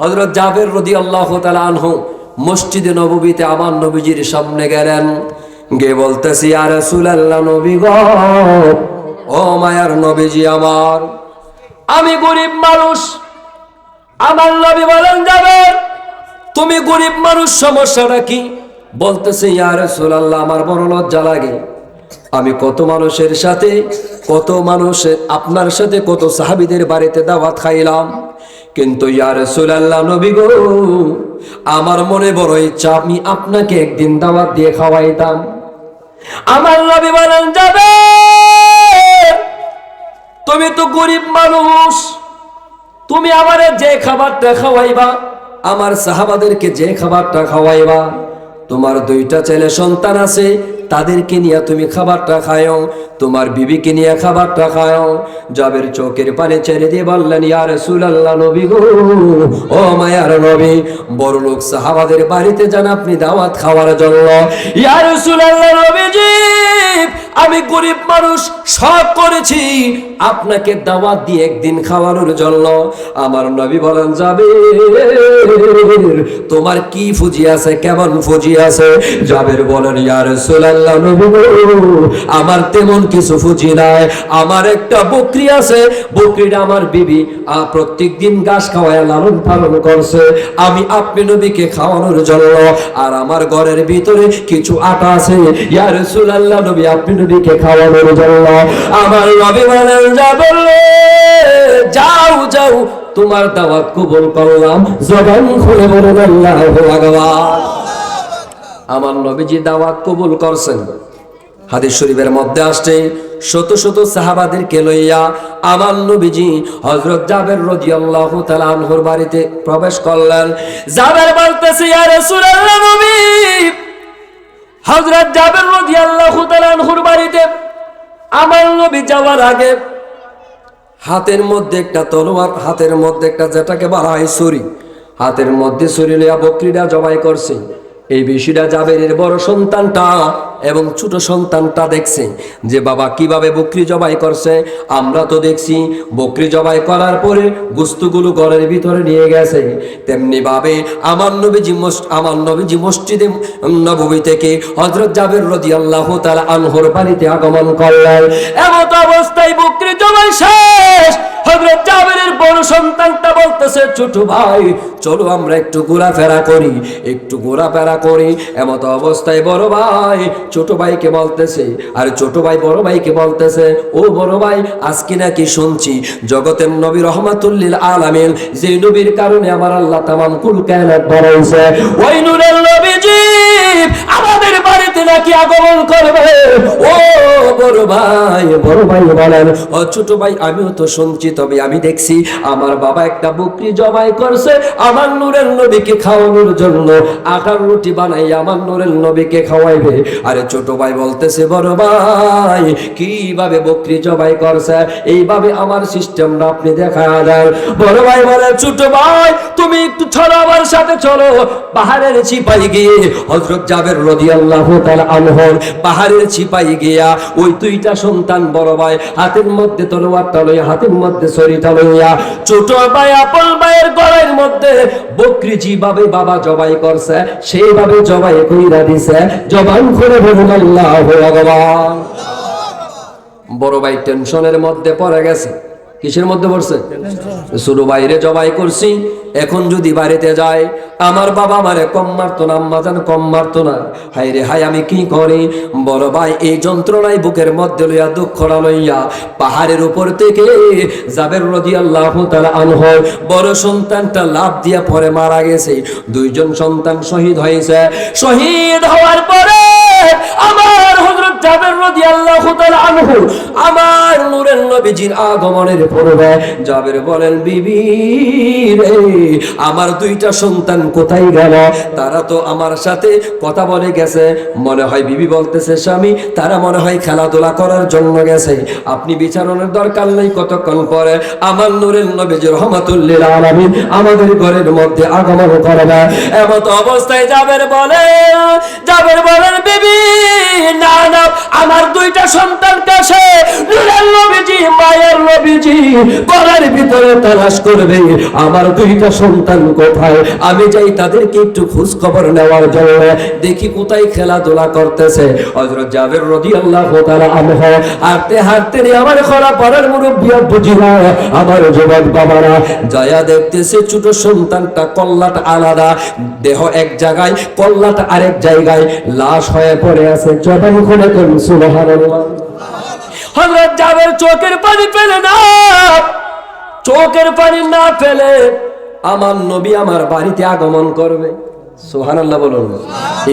হজরত জাবের রদি আল্লাহ আনহু মসজিদে নববীতে আমার নবীজির সামনে গেলেন। গে বলতেছি আর আল্লাহ নবী গো, ও মায়ার নবীজি আমার, আমি গরিব মানুষ। আমার নবী বলেন যাবের তুমি গরিব মানুষ, সমস্যাটা কি? বলতেছে, ইয়া রাসূলুল্লাহ, আমার বড় লজ্জা লাগে। আমি কত মানুষের সাথে, কত মানুষের, আপনার সাথে কত সাহাবিদের বাড়িতে দাওয়াত খাইলাম। কিন্তু ইয়া রাসূলুল্লাহ নবী গো, আমার মনে বড় ইচ্ছা, আমি আপনাকে একদিন দাওয়াত দিয়ে খাওয়াইতাম। আমার নবী বলেন, যাবে। তুমি তো গরিব মানুষ। তুমি আমারে যে খাবারটা খাওয়াইবা, আমার সাহাবাদেরকে যে খাবারটা খাওয়াইবা, তোমার দুইটা ছেলে সন্তান আছে তাদেরকে নিয়ে তুমি খাবারটা খায়ও, তোমার বিবিকে নিয়ে খাবারটা খায়ও। জবের চোখের পানে ছেড়ে দিয়ে বললেন ইয়ার সুলাল্লা নবী গো, ও মায়ার নবী, বড় লোক সাহাবাদের বাড়িতে যান আপনি দাওয়াত খাওয়ার জন্য। ইয়ার সুলাল্লা নবীজি আমি গরিব মানুষ, সব করেছি। আপনাকে দাওয়াত দিয়ে একদিন খাওয়ানোর জন্য আমার নবী বলেন যাবে তোমার কি ফুজি আছে, কেমন ফুজি আছে? জাবের বলেন ইয়ার রাসূলুল্লাহ, নবী আমার তেমন কিছু ফুজি নাই। আমার একটা বকরি আছে, বকরিটা আমার বিবি প্রত্যেক দিন ঘাস খাওয়ায় লালন পালন করছে। আমি আপনি নবীকে খাওয়ানোর জন্য, আর আমার ঘরের ভিতরে কিছু আটা আছে। ইয়া রাসূলুল্লাহ, নবী, আপনি নবীকে খাওয়ানোর জন্য। আমার নবী বলেন যাবে যাও যাও, তোমার দাওয়াত কবুল করলাম। জবান খুলে বলে আল্লাহু আকবার। আমার নবীজি দাওয়াত কবুল করছেন। হাদিস শরীফের মধ্যে আসছে, শত শত সাহাবাদেরকে লইয়া আমার নবীজি হযরত জাবের রাদিয়াল্লাহু তাআলা আনহুর বাড়িতে প্রবেশ করলেন। জাবের বলতেছে, ইয়া রাসূলুল্লাহ নবী হযরত জাবের রাদিয়াল্লাহু আল্লাহ আনহুর বাড়িতে আমার নবী যাওয়ার আগে হাতের মধ্যে একটা তলোয়ার, হাতের মধ্যে একটা যেটাকে বলা হয় ছুরি, হাতের মধ্যে ছুরি লিয়া বকরিটা জবাই করছে। এই বিষয়টা জাবেরের বড় সন্তানটা এবং ছোট সন্তানটা দেখছে যে বাবা কীভাবে বকরি জবাই করছে, আমরা তো দেখছি বকরি জবাই করার পরে গুস্তুগুলো ঘরের ভিতরে নিয়ে গেছে। তেমনি ভাবে আমার নবীজি আমার নবীজি মসজিদে নবী থেকে হজরত জাবের রদি আল্লাহ তালা আনহর বাড়িতে আগমন করলেন। এমত অবস্থায় বকরি জবাই শেষ। হজরত জাবেরের বড় সন্তানটা বলতেছে, ছোট ভাই, চলো আমরা একটু ঘোরাফেরা করি। একটু ঘোরাফেরা করি এমত অবস্থায় বড় ভাই ছোট ভাইকে বলতেছে, আর ছোট ভাই বড় ভাইকে বলতেছে, ও বড় ভাই, আজকে নাকি শুনছি জগতের নবী রহমাতুল্লিল আলামিন যে নবীর কারণে আমার আল্লাহ তামাম কুল কায়নাত ওই নূরের বাড়িতে নাকি আগমন করবে? ও বড় ভাই বড় ভাই বলেন, ও ছোট ভাই, আমিও তো শুনছি, তবে আমি দেখছি আমার বাবা একটা করছে আমার নূরের নবীকে খাওয়ানোর জন্য। আটার রুটি বানাই আমার নূরের নবীকে খাওয়াইবে। আরে ছোট ভাই বলতেছে, বড় ভাই, কীভাবে বকরি জবাই করছে? এইভাবে আমার সিস্টেমটা আপনি দেখা দেন। বড় ভাই বলে, ছোট ভাই, তুমি একটু আমার সাথে, চলো পাহাড়ের চিপাই গিয়ে হজরত জাবের রাদিয়াল্লাহু তাআলা আনহর, পাহাড়ের চিপাই গিয়া ওই দুইটা সন্তান বড় ভাই হাতের মধ্যে তলোয়ারটা লইয়া হাতের মধ্যে ছড়িটা লইয়া ছোট ভাই, আপন ভাইয়ের গলার মধ্যে বকরি যেভাবে বাবা জবাই করছে, সেইভাবে জবাই কইরা দিছে, জবান করে বলুন আল্লাহু আকবার। বড় ভাই টেনশনের মধ্যে পড়ে গেছে। কিসের মধ্যে পড়ছে? শুরু বাইরে জবাই করছি, এখন যদি বাড়িতে যায় আমার বাবা আমারে কম মারতো না, আম্মা জান কম মারতো না। হাই রে হাই আমি কি করি? বড় ভাই, এই যন্ত্রণায় বুকের মধ্যে লইয়া দুঃখরা লইয়া, পাহাড়ের উপর থেকে জাবের রদি আল্লাহ তারা আনহর বড় সন্তানটা লাভ দিয়া পরে মারা গেছে। দুইজন সন্তান শহীদ হয়েছে। শহীদ হওয়ার পরে আমার হযরত জাবের রাদিয়াল্লাহু তাআলা আনহু, আমার নূরের নবীজির আগমনের পূর্বে জাবের বলেন, বিবি রে, আমার দুইটা সন্তান কোথায় গেল? তারা তো আমার সাথে কথা বলে গেছে। মনে হয় বিবি বলতেছে, স্বামী, তারা মনে হয় খেলাধুলা করার জন্য গেছে। আপনি বিচারণের দরকার নেই কতক্ষণ পরে। আমার নূরের নবীজি রহমাতুল্লিল আলামিন আমাদের ঘরের মধ্যে আগমন করবে। এমত অবস্থায় জাবের বলে, জাবের বলেন, বিবি, না না, আমার দুইটা সন্তান কাছে নূরের নবীজি, মায়ের নবীজি, গলার ভিতরে তালাশ করবে, আমার দুইটা সন্তান কোথায়? আমি যাই তাদেরকে একটু খোঁজ খবর নেওয়ার জন্য। দেখি কোথায় খেলাধুলা করতেছে। জাবের হাঁটতে হাঁটতে আমার খরা মুরব্বী বুঝিরা আমার যুবক বাবারা দেখতেছে ছোট সন্তানটা কল্লাটা আলাদা। দেহ এক জায়গায়, কল্লাটা আরেক জায়গায়, লাশ হয়ে পড়ে আছে। খুলে কোন সুবহানাল্লাহ। হযরত জাবের চোখের পানি ফেলে না। চোখের পানি না ফেলে আমার নবী আমার বাড়িতে আগমন করবে। সোহানাল্লাহ বলুন।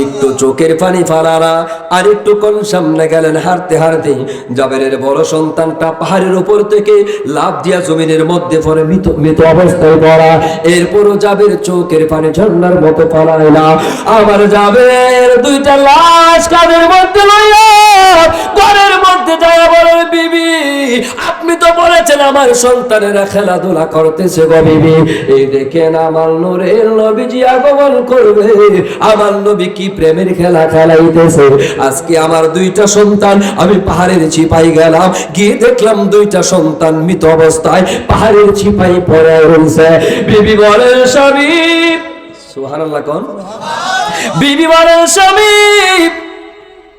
একটু চোখের পানি ফালারা, আর একটু কোন সামনে গেলেন হারতে হারতে জাবেরের বড় সন্তানটা পাহাড়ের উপর থেকে লাভ দিয়া জমিনের মধ্যে পড়ে মৃত মৃত অবস্থায় পড়া। এরপরও জাবের চোখের পানি মতো পালায় না। জাবের দুইটা লাশ কাদের মধ্যে লইয়া, ঘরের মধ্যে যায় বিবি, আপনি তো বলেছেন আমার সন্তানেরা খেলাধুলা করতেছে গো বিবি। এই দেখেন আমার নূরের নবীজি আগমন করবে। আমার নবী কি প্রেমের খেলা খেলাইতেছে? আজকে আমার দুইটা সন্তান, আমি পাহাড়ের ছিপাই গেলাম, গিয়ে দেখলাম দুইটা সন্তান মৃত অবস্থায় পাহাড়ের ছিপাই পড়ে রয়েছে। বিবি বলেন স্বামী। সুবহানাল্লাহ কোন। বিবি বলেন স্বামী।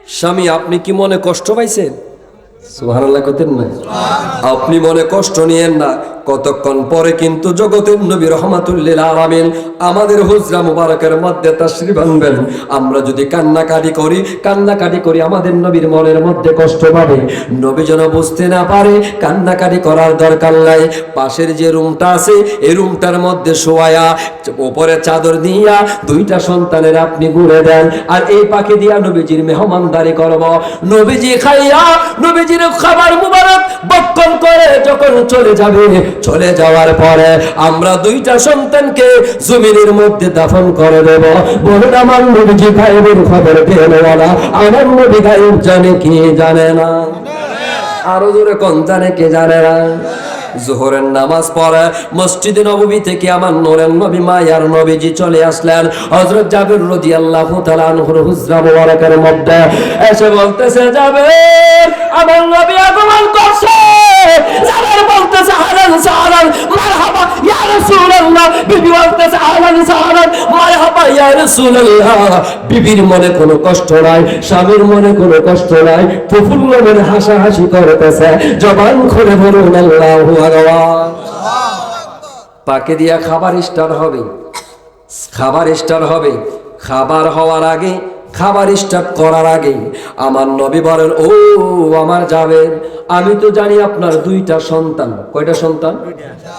স্বামী, আপনি কি মনে কষ্ট পাইছেন? সুবহানাল্লাহ কতেন না। আপনি মনে কষ্ট নিয়েন না। কতক্ষণ পরে কিন্তু জগতের নবী রহমাতুল্লিল আলামিন আমাদের হুজরা মুবারকের মধ্যে তাশরিফ আনবেন? আমরা যদি কান্নাকাটি করি কান্নাকাটি করি আমাদের নবীর মনের মধ্যে কষ্ট পাবে। নবী যেন বুঝতে না পারে, কান্নাকাটি করার দরকার নাই। পাশের যে রুমটা আছে, এই রুমটার মধ্যে শোয়া উপরে চাদর দিয়া দুইটা সন্তানের আপনি ঘুরে দেন আর এই পাখি দিয়া নবীজির মেহমানদারি করব। নবীজি খাইয়া, নবীজির খাবার মুবারক বক্ষণ করে যখন চলে যাবে চলে যাওয়ার পরে আমরা দুইটা সন্তানকে জমিনের মধ্যে দাফন করে দেব। বলুন, আমার নবীজি খবর পেলেওয়ালা আমার নবী গায়েব জানে কি জানে না? আরও জোরে কোন জানে কে জানে না? জোহরের নামাজ পড়ে মসজিদে নববী থেকে আমার নোরেন নবী, মায়ার নবীজি চলে আসলেন। হযরত জাবির রাদিয়াল্লাহু তাআলা আনহুর হুজরা মুবারকের মধ্যে এসে বলতেছে, জাবির, আমার নবী আগমন করছে। জাবির বলতেছে আহলান সাহলান মারহাবা, ইয়া রাসূলুল্লাহ। বিবি বলতেছে আহলান সাহলান মারহাবা, ইয়া রাসূলুল্লাহ। বিবির মনে কোনো কষ্ট নাই, স্বামীর মনে কোনো কষ্ট নাই। প্রফুল্ল মনে হাসাহাসি করতেছে। জবান খুলে বলুন, আল্লাহু আকবার। পাকে দিয়া খাবার স্টার্ট হবে। খাবার স্টার্ট হবে। খাবার হওয়ার আগে খাবার স্টার্ট করার আগে আমার নবী বলেন, ও, আমার যাবেন আমি তো জানি আপনার দুইটা সন্তান। কয়টা সন্তান?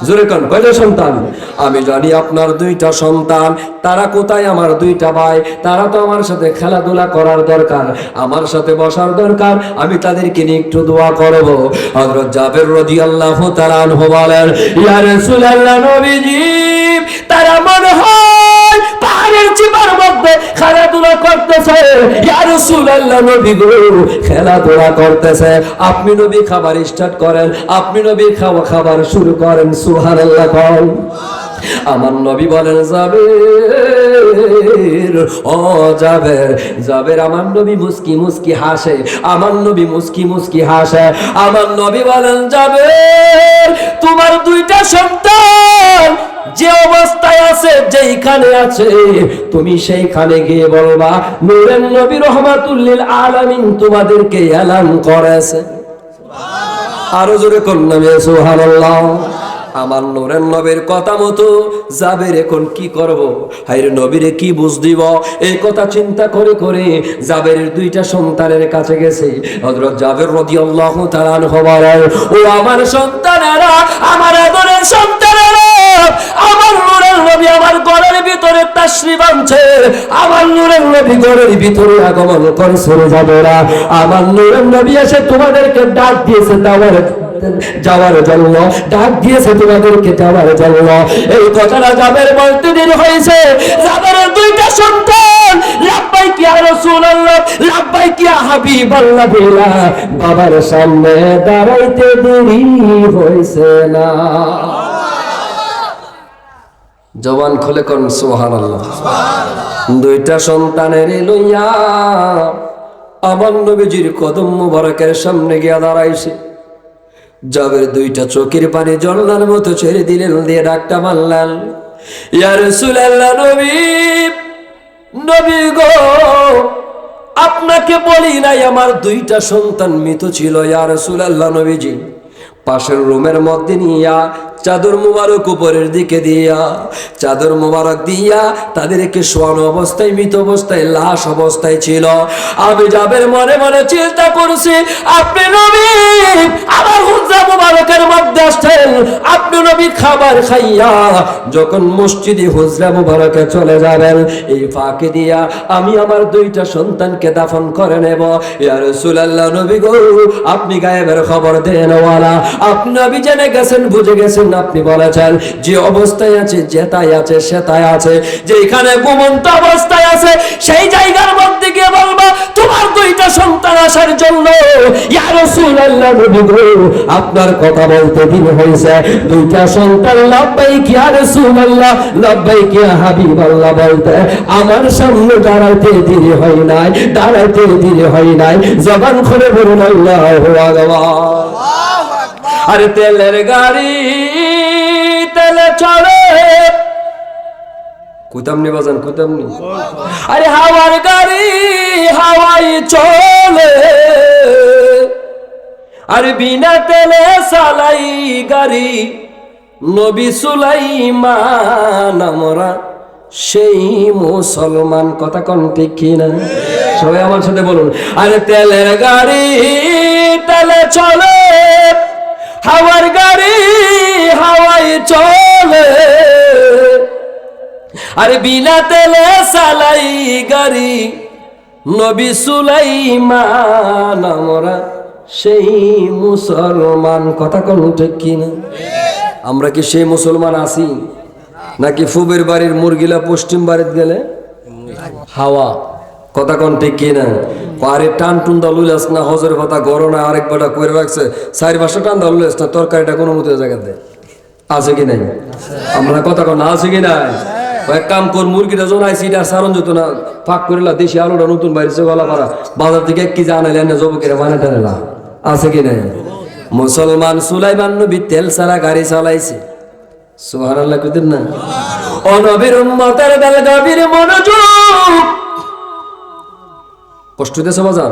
জোরে কন, কয়টা সন্তান? আমি জানি আপনার দুইটা সন্তান, তারা কোথায় আমার দুইটা ভাই? তারা তো আমার সাথে খেলাধুলা করার দরকার, আমার সাথে বসার দরকার, আমি তাদেরকে নিয়ে একটু দোয়া করব। হযরত জাবের রাদিয়াল্লাহু তাআলা আনহু বলেন, ইয়া রাসূলুল্লাহ নবীজি, তারা মনে হয় পাহাড়ের চিপার মধ্যে খেলাধুলা করতেছে। ইয়া রাসূলুল্লাহ, নবী গো, খেলাধুলা করতেছে। আপনি নবী খাবার স্টার্ট করেন, আপনি নবী খাওয়া খাবার শুরু করেন, সুবহানাল্লাহ কল আমার নবী বলেন, জাবের ও জাবের জাবের আমার নবী মুস্কি মুস্কি হাসে, আমার নবী মুস্কি মুস্কি হাসে। আমার নবী বলেন, জাবের, তোমার দুইটা সন্তান যে অবস্থায় আছে যেইখানে আছে তুমি সেইখানে গিয়ে বলবা নূরেন নবী রহমাতুল্লিল আলামিন তোমাদেরকে এলান করেছে। আরও জোরে কন্যা সুবহানাল্লাহ। আমার নূরের নবীর কথা মতো যাবের এখন কি করব? হাইরে নবীরে কি বুঝ দিব? এই কথা চিন্তা করে করে জাবের দুইটা সন্তানের কাছে গেছে। হযরত জাবের রাদিয়াল্লাহু তাআলা বলেন ও আমার সন্তানেরা আমার আদরের সন্তানেরা আমার নূরের নবী আমার ঘরের ভিতরে আমার নূরের নবী ঘরের ভিতরে আগমন করে সরে যাবেরা আমার নূরের নবী এসে তোমাদেরকে ডাক দিয়েছে যাওয়ার জন্য। ডাক দিয়েছে তোমাদেরকে যাওয়ার জন্য। এই কথাটা বলতে হয়েছে দুইটা সন্তান কি আর কি বাবার সামনে দাঁড়াইতে দেরি হয়েছে না। জবান খুলে কোন, সুবহানাল্লাহ। দুইটা সন্তানের লইয়া আমার নবীজির কদম মুবারকের সামনে গিয়া দাঁড়াইছে। যাবের দুইটা চোখের পানি জল্লার মতো ছেড়ে দিলেন, দিয়ে ডাকটা মারলেন ইয়ার নবী নবী গো, আপনাকে বলি নাই আমার দুইটা সন্তান মৃত ছিল ইয়ার সুলাল্লাহ নবীজি। পাশের রুমের মধ্যে নিয়া চাদর মুবারক উপরের দিকে দিয়া, চাদর মুবারক দিয়া তাদেরকে শোয়ানো অবস্থায়, মৃত অবস্থায়, লাশ অবস্থায় ছিল। আমি যাবের মনে মনে চিন্তা করছি, আপনি নবী মধ্যে আসছেন, আপনি নবী খাবার খাইয়া যখন মসজিদে হুজরা মুবারকে চলে যাবেন, এই ফাঁকে দিয়া আমি আমার দুইটা সন্তানকে দাফন করে নেব। ইয়া রাসূলুল্লাহ, নবী গো, আপনি গায়েবের খবর দেন, ওয়ালা। আপনি নবী জেনে গেছেন, বুঝে গেছেন আপনি বলেছেন, যে অবস্থায় আছে যেটাই আছে সেটাই আছে যেখানে ঘুমন্ত অবস্থায় আছে, সেই জায়গার মধ্যে গিয়ে বলবা, তোমার দুইটা সন্তান আসার জন্য আপনার কথা বলতে দিন হয়েছে। দুইটা সন্তান লাভবাইক ইয়া রাসূলুল্লাহ লাভবাইক ইয়া হাবিবাল্লাহ বলতে, আমার সামনে দাঁড়াইতে দেরি হয় নাই, দাঁড়াইতে দেরি হয় নাই। জবান খুলে বলুন, আল্লাহু আকবার। আরে তেলের গাড়ি, তেলে চলে। কুতামনি বাজান কুতামনি আরে হাওয়ার গাড়ি হাওয়াই চলে। আর বিনা তেলে সালাই গাড়ি, নবী সুলাইমান, আমরা সেই মুসলমান। কথা কোন ঠিক কিনা সবাই আমার সাথে বলুন। আরে তেলের গাড়ি, তেলে চলে। হাওয়ার গাড়ি হাওয়াই চলে। আর বিনা তেলে সালাই গাড়ি, নবী সুলাইমান, আমরা সেই মুসলমান। কথা কোন ঠিক কিনা? আমরা কি সেই মুসলমান আছি? নাকি ফুবের বাড়ির মুরগিলা পশ্চিম বাড়িতে গেলে? হাওয়া। কথা কোন ঠিক কিনা? আরে টান টুন দা লুলাস না, হজের কথা গরনা আরেক বেটা কইরে রাখছে, চার পাঁচটা টান দা লুলাস না, তরকারিটা কোনো মতো জায়গাতে আছে কি নাই? আমরা কথা কোন, আছে কি নাই? এক কাম কর, মুরগিটা জোনাইছি এটা সারণ যেত না, ফাঁক করিলা, দেশি আলুটা নতুন বাইরেছে গলা পারা বাজার থেকে এক কেজি আনাইলে এনে জবকের মানে টানেলা আছে কি নাই? মুসলমান সুলাইমান নবী তেল সারা গাড়ি চালাইছে। সুহার আল্লাহ কুদিন না? অনবীর উম্মতের বেল গভীর মনোযোগ কষ্ট দিয়েছে বাজার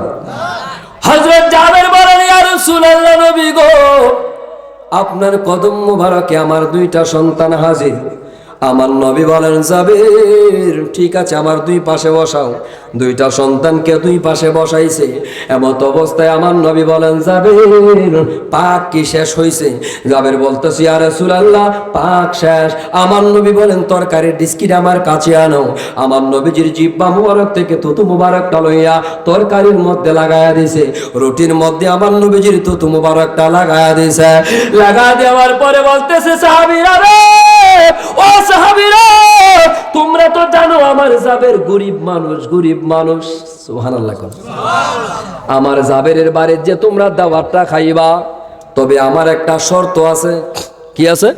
হজরত জাবের বলেন নবী গো, আপনার কদম মুবারকে আমার দুইটা সন্তান হাজির। আমার নবী বলেন, জাবের, ঠিক আছে, আমার দুই পাশে বসাও। দুইটা সন্তানকে দুই পাশে বসাইছে। এমত অবস্থায় আমার নবী বলেন, জাবের, পাক কি শেষ হইছে? জাবের বলতেছি আর রাসূলুল্লাহ, পাক শেষ। আমার নবী বলেন, তরকারির ডিস্কিট আমার কাছে আনো। আমার নবীজির জিব্বা মুবারক থেকে তুতু মুবারকটা লইয়া তরকারির মধ্যে লাগায়া দিছে। রুটির মধ্যে আমার নবীজির তুতু মুবারকটা লাগায়া দিছে। লাগা দেওয়ার পরে বলতেছে, সাহাবীরা রে! ও সাহাবীরা তোমরা তো জানো আমার জাবের গরিব মানুষ গরিব মানুষ। সুবহানাল্লাহ আমার জাবেরের বাড়ির যে তোমরা দাওয়াতটা খাইবা তবে আমার একটা শর্ত আছে। কি আছে?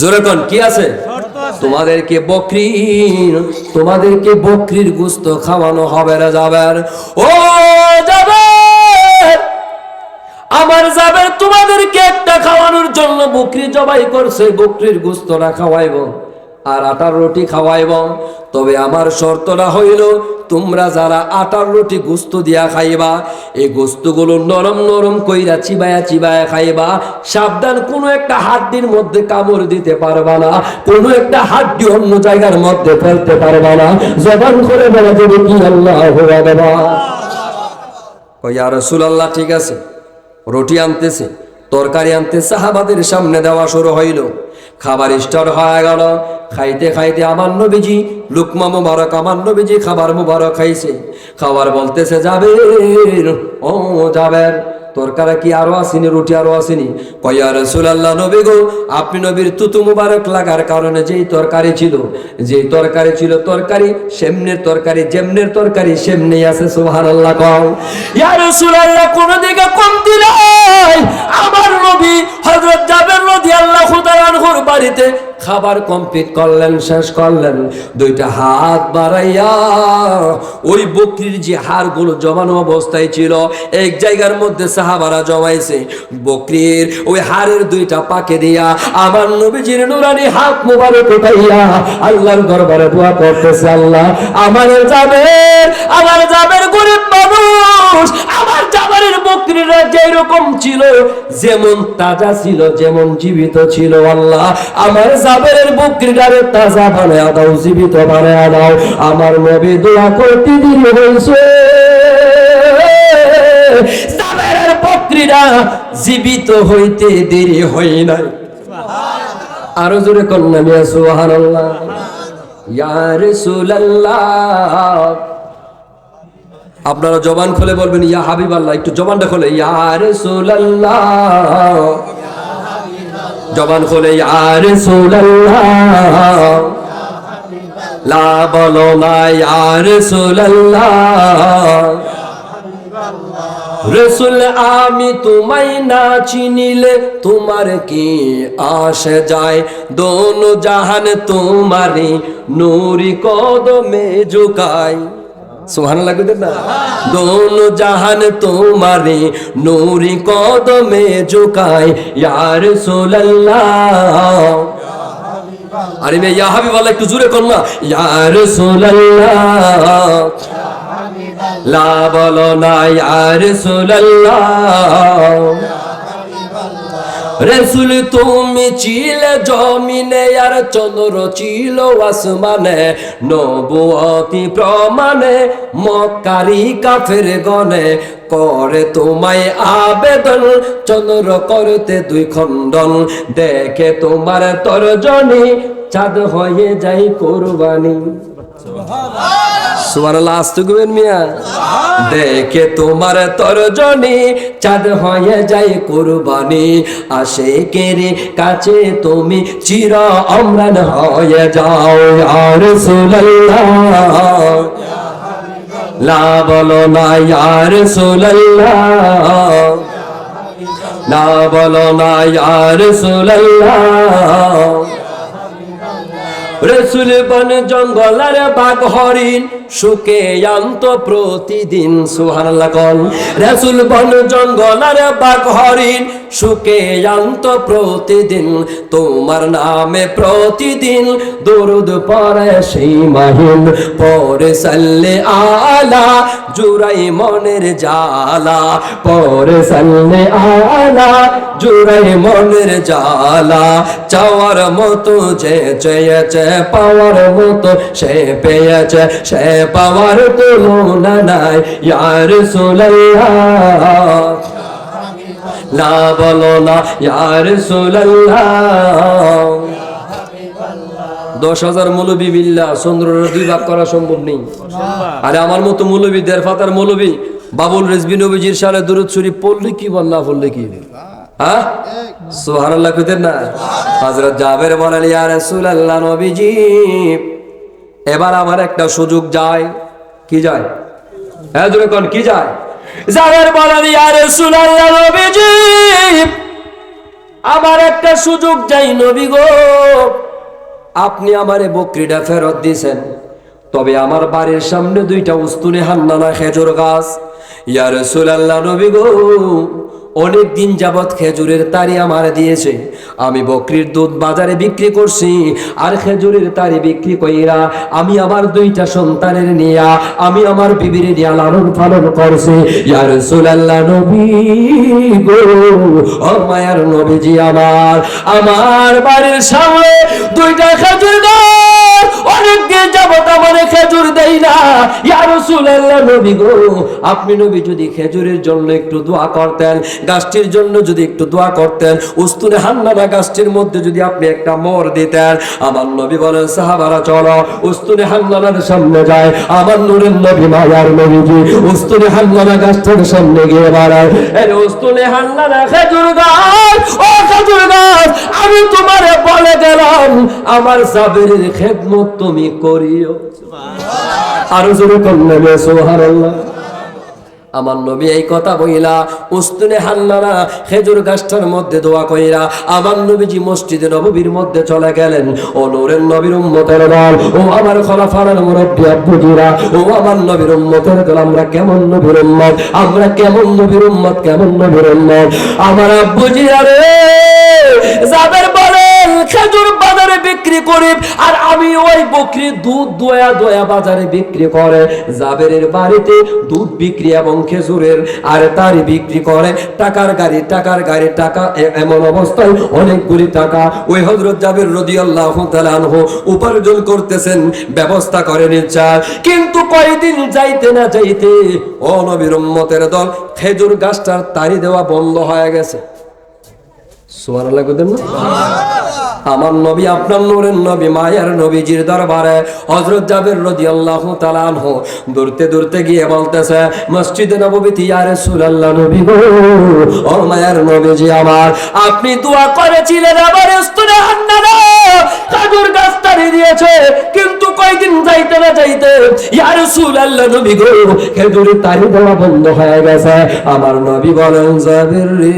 জোরে কোন কি আছে? তোমাদেরকে বকরি তোমাদেরকে বকরির গুস্ত খাওয়ানো হবে না যাবের ও যাবের আমার যাবে তোমাদেরকে একটা খাওয়ানোর জন্য বকরি জবাই করছে, বকরির গুস্ত না খাওয়াইব আর আটার রুটি খাওয়াইব। তবে আমার শর্তটা হইল, তোমরা যারা আটার রুটি গুস্ত দিয়া খাইবা, এই গুস্তগুলো নরম নরম কইরা চিবায়া চিবায়া খাইবা, সাবধান, কোনো একটা হাড্ডির মধ্যে কামড় দিতে পারবা না, কোনো একটা হাড্ডি অন্য জায়গার মধ্যে ফেলতে পারবা না। জবান করে বলা যাবে কি আল্লাহ ওই আর আল্লাহ ঠিক আছে। রুটি আনতেছে, তরকারি আনতে সাহাবাদের সামনে দেওয়া শুরু হইল। খাবার স্টার হয়ে গেল। খাইতে খাইতে আমার নবীজি, লুকমা মুবারক, আমার নবীজি খাবার মুবারক খাইছে। খাবার বলতেছে যাবে ও যাবেন তরকারা কি আরও আসেনি, রুটি আরও আসেনি? কয়া রসুলাল্লাহ, নবী গো, আপনি নবীর তুতু মুবারক লাগার কারণে যেই তরকারি ছিল, যেই তরকারি ছিল তরকারি, সেমনের তরকারি, যেমনের তরকারি সেমনি আছে, সুবহানাল্লাহ, কও। ইয়া রসুল আল্লাহ কোনো দিকে কমতি আমার নবী হযরত জাবের তাআলা আনহুর বাড়িতে খাবার কমপ্লিট করলেন, শেষ করলেন। দুইটা হাত বাড়াইয়া ওই বকরির যে হাড়গুলো জমানো অবস্থায় ছিল, এক জায়গার মধ্যে সাহাবারা জমাইছে। বকরির ওই হাড়ের দুইটা পাকে দিয়া আমার নবীজির নুরানি হাত মোবারক উঠাইয়া আল্লাহর দরবারে দোয়া করতেছে আল্লাহ, আমার যাবে আমার যাবের গরিব মানুষ, আমার জাবারের বকরিরা যেরকম ছিল, যেমন তাজা ছিল, যেমন জীবিত ছিল, আল্লাহ, আমার জাবেরের বকরিটারে তাজা বানায় দাও, জীবিত বানায় দাও। আমার নবী দোয়া করতে দেরি হয়েছে। জাবেরের বকরিরা জীবিত হইতে দেরি হয় নাই। আরও জোরে কন্যা মিয়া, সুবহানাল্লাহ। ইয়া রাসূলুল্লাহ। আপনারা জবান খুলে বলবেন, ইয়া হাবিব আল্লাহ একটু জবানটা খোলে জবান খোলে, ইয়া লা বলো না রসুল, আমি তোমায় না চিনিলে তোমার কি আসে যায়? দোনো জাহান তোমারি নুরি কদমে ঝুকাই সুহান লাগবে না? দোনো জাহান তোমারে নুরি কদমে ঝুকাই ইয়ার সোল্লাহ আরে মে ইয়া হাবিব আল্লাহ একটু জুড়ে কর না। ইয়ার সোল্লাহ লা বলো না ইয়ার সোল্লাহ রসুল তুমি ছিল জমিনে আর চন্দ্র ছিল আসমানে নবুয়তি প্রমাণে মক্কারি কাফের গনে করে তোমায় আবেদন, চন্দ্র করতে দুই খণ্ডন। দেখে তোমার তর্জনী চাঁদ হয়ে যাই কোরবানি। সুবহানাল্লাহ। আস্তুকবেন মিয়া। দেখে তোমার তরজনি, চাঁদ হয়ে যায় কুরবানি। আসে কেরে কাছে তুমি চির অমরান হয়ে যাও আর লা বলো না ইয়ার সুল্লাহ লা বলো না ইয়ার সুল্লাহ রসুল বন জঙ্গলার বাঘ হরিণ সুকে আন্ত প্রতিদিন সুহান লাগন রসুল বন জঙ্গলার বাঘ হরিণ সুকে আন্ত প্রতিদিন, তোমার নামে প্রতিদিন দরুদ পরে সেই মাহিন পরে সাল্লে আলা জুরাই মনের জালা পরে সাল্লে আলা জুরাই মনের জালা চাওয়ার মতো যে চেয়েছে, পাওয়ার মতো সে পেয়েছে, সে পাওয়ার তুলনা নাই, ইয়ার সুলাইয়া। না বলো না ইয়ার দশ হাজার মৌলবী বিল্লা চন্দ্রের দুই ভাগ করা সম্ভব নেই। আরে আমার মতো মৌলবী, দেড় ফাতার মৌলবী, বাবুল রেজবি নবীজির সালে দূরত শরীফ পড়লে কি বল, না পড়লে কি? হ্যাঁ? সুবহানাল্লাহ কইতেন না? হযরত জাবের বলেন, ইয়া রাসূলুল্লাহ নবীজি, এবার আমার একটা সুযোগ যায়। কি যায়? হ্যাঁ কোন, কি যায়? জাবের বলেন ইয়ারে সুনাল্লা নবীজি, আমার একটা সুযোগ যাই নবী গো। আপনি আমারে বকরিটা ফেরত দিছেন তবে আমার বাড়ির সামনে দুইটা উস্তুনে হান্নানা খেজুর গাছ। ইয়ারে সুলাল্লা নবী গো অনেক দিন যাবৎ খেজুরের তারি আমার দিয়েছে। আমি বকরির দুধ বাজারে বিক্রি করছি, আর খেজুরের তারি বিক্রি কইরা আমি আমার দুইটা সন্তানের নিয়া, আমি আমার বিবির নিয়া লালন পালন করছি। ইয়া রাসূলুল্লাহ নবী গো, ও নবীজি আমার আমার বাড়ির সামনে দুইটা খেজুর গাছ। অনেক দিন খেজুর নবী গো, আপনি নবী যদি খেজুরের জন্য একটু দোয়া করতেন গাছটির জন্য যদি একটু দোয়া করতেন উস্তুনে হান্নানা গাছটির মধ্যে যদি আপনি একটা মোর দিতেন আমার নবী বলেন সাহাবারা চলো উস্তুনে হান্নানার সামনে যায় আমার নূরের নবী মায়ার নবীজি উস্তুনে হান্নানা গাছটার সামনে গিয়ে বাড়ায় এর উস্তুনে হান্নানা খেজুর গাছ ও খেজুর গাছ আমি তোমারে বলে গেলাম আমার সাবেরের খেদমত তুমি করিও। আরও জোরে কন্যা সুবহানাল্লাহ। আমার নবী এই কথা বইলা, উস্তুনে হান্নানা খেজুর গাছটার মধ্যে দোয়া কইরা, আমার নবীজি মসজিদে নববীর মধ্যে চলে গেলেন। ও নূরের নবীর উম্মতের দল, ও আমার খলাফানের মুরব্বী আব্বুজিরা, ও আমার নবীর উম্মতের দল, আমরা কেমন নবীর উম্মত? আমরা কেমন নবীর উম্মত? কেমন নবীর উম্মত? আমার আব্বুজিরা রে, যাদের বলেন খেজুর বাজারে বিক্রি করি, আর আমি ওই বকরি দুধ দয়া দয়া বাজারে বিক্রি করে জাবেরের বাড়িতে দুধ বিক্রি এবং খেজুরের আর তার বিক্রি করে। টাকার গাড়ি টাকার গাড়ি, টাকা এমন অবস্থায় অনেকগুলি টাকা। ওই হজরত জাবের রদি আল্লাহ উপার্জন করতেছেন, ব্যবস্থা করে নিচ্ছার কিন্তু কয়দিন যাইতে না যাইতে অনবীর উম্মতের দল খেজুর গাছটার তারি দেওয়া বন্ধ হয়ে গেছে। সুবহানাল্লাহ কইতেন না? আমার নবী আপনার নূরের নবী, মায়ের নবীজির দরবারে হযরত জাবের রাদিয়াল্লাহু তাআলা আনহু দূরতে দূরতে গিয়ে বলতেছে, মসজিদে নববীতে ইয়া রাসূলুল্লাহ নবী গো, ও মায়ের নবীজি আমার, আপনি দোয়া করেছিলেন আমার স্তনে হান্নানা কাজুর গাছ তাড়ি দিয়েছে, কিন্তু কয়দিন যাইতে না যাইতে ইয়া রাসূলুল্লাহ নবী গো, খেজুরের তাড়ি দেওয়া বন্ধ হয়ে গেছে। আমার নবী বলেন, জাবের রে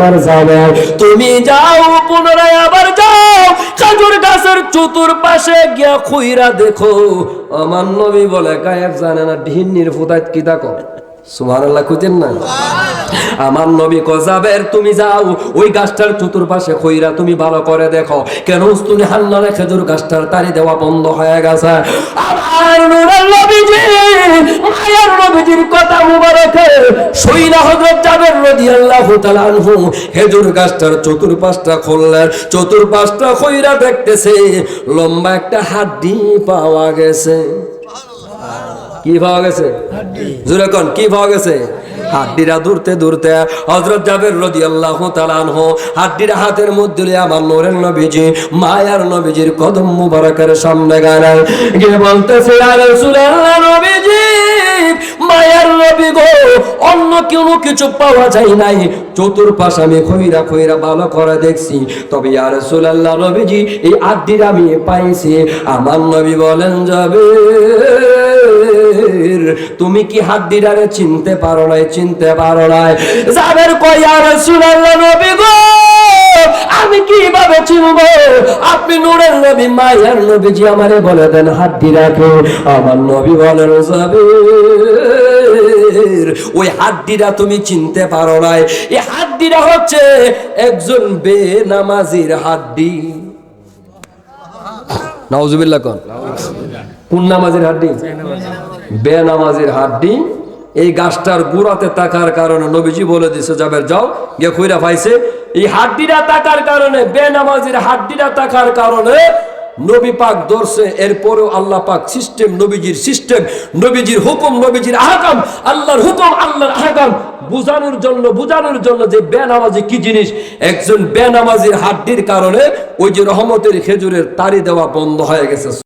আমার জামাই তুমি যাও, পুনরায় আবার যাও। খাজুর গাছের চতুর পাশে গিয়া খুইরা দেখো। আমার নবী বলে, গায়েব জানে না, ঢিন্নির ফুতাত কি দেখো আল্লাহ খুঁজেন না? আমার নবী কজাবের তুমি যাও ওই গাছটার চতুর্পাশে খইরা তুমি ভালো করে দেখো। কেন তুমি হান্নারে খেজুর গাছটার তারি দেওয়া বন্ধ হয়ে গেছে? আমার নূরের নবীজি মায়ের নবীজির কথা মুবারকে সইনা হযরত জাবের রাদিয়াল্লাহু তাআলা আনহু। খেজুর গাছটার চতুর্পাশটা খুললেন চতুর্পাশটা খইরা দেখতেছে লম্বা একটা হাড্ডি পাওয়া গেছে। কি পাওয়া গেছে? জোরে কোন কি পাওয়া গেছে? হাড্ডিরা দূরতে দূরতে হজরত জাবের রদি আল্লাহ তালানহ হাড্ডিরা হাতের মধ্যে আমার নোরের নবীজি, মায়ার নবীজির কদম মুবারকের সামনে গানাল গিয়ে বলতেছে নবীজি, মায়ার নবী গো, অন্য কিছু পাওয়া যায় নাই। চতুর্পাশ আমি খইরা খইরা ভালো করে দেখছি। তবে আর রাসূলুল্লাহ নবীজি, এই আড্ডির আমি পাইছি। আমার নবী বলেন যাবে তুমি কি হাত দিদারে চিনতে পারো নাই? চিনতে পারো নাই। যাবের কই আর রাসূলুল্লাহ নবী গো আমি কীভাবে চিনব? আপনি নূরের নবী মায়ের নবীজি আমারে বলে দেন হাত দি রাখো। আমার নবী বলেন যাবে ওই হাড্ডিরা তুমি চিনতে পারো নাই। এই হাড্ডিরা হচ্ছে একজন বেনামাজির হাড্ডি। নাউজুবিল্লাহ কোন। কোন নামাজের হাড্ডি? বেনামাজের হাড্ডি, এই গাছটার গুড়াতে তাকার কারণে নবীজি বলে দিছে যাবে যাও, গিয়ে খুইরা পাইছে। এই হাড্ডিরা তাকার কারণে, বেনামাজির হাড্ডিরা তাকার কারণে নবী পাক ধরছে। এরপরেও আল্লাহ পাক সিস্টেম নবীজির সিস্টেম নবীজির হুকুম, নবীজির আহকাম, আল্লাহর হুকুম, আল্লাহর আহকাম বুঝানোর জন্য বুঝানোর জন্য যে বেনামাজি কি জিনিস, একজন বেনামাজির হাড্ডির কারণে ওই যে রহমতের খেজুরের তারি দেওয়া বন্ধ হয়ে গেছে।